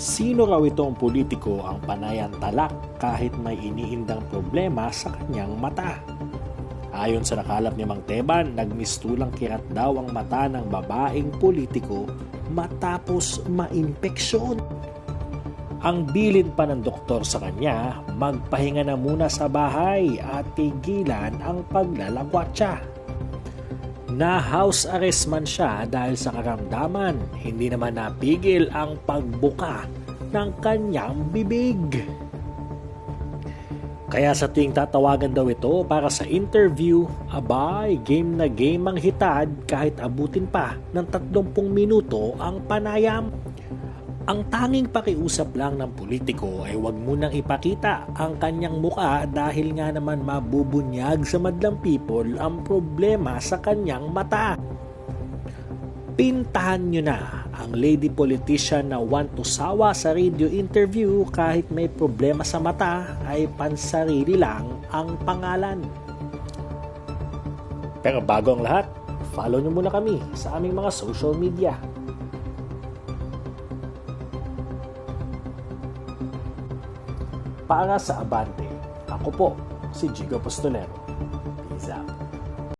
Sino raw itong politiko ang panayang talak kahit may iniindang problema sa kanyang mata? Ayon sa nakalap ni Mang Teban, nagmistulang kirat daw ang mata ng babaeng politiko matapos maimpeksyon. Ang bilin pa ng doktor sa kanya, magpahinga na muna sa bahay at tigilan ang paglalakwatsa. Na house arrest man siya dahil sa karamdaman, hindi naman napigil ang pagbuka ng kanyang bibig. Kaya sa tuwing tatawagan daw ito para sa interview, abay, game na game ang hitad kahit abutin pa ng 30 minuto ang panayam. Ang tanging pakiusap lang ng politiko ay huwag munang ipakita ang kanyang muka dahil nga naman mabubunyag sa madlang people ang problema sa kanyang mata. Pintahan nyo na ang lady politician na want to sawa sa radio interview kahit may problema sa mata ay pansarili lang ang pangalan. Pero bago ang lahat, follow nyo muna kami sa aming mga social media. para sa Abante. Ako po, si Gigo Postolero. Peace out.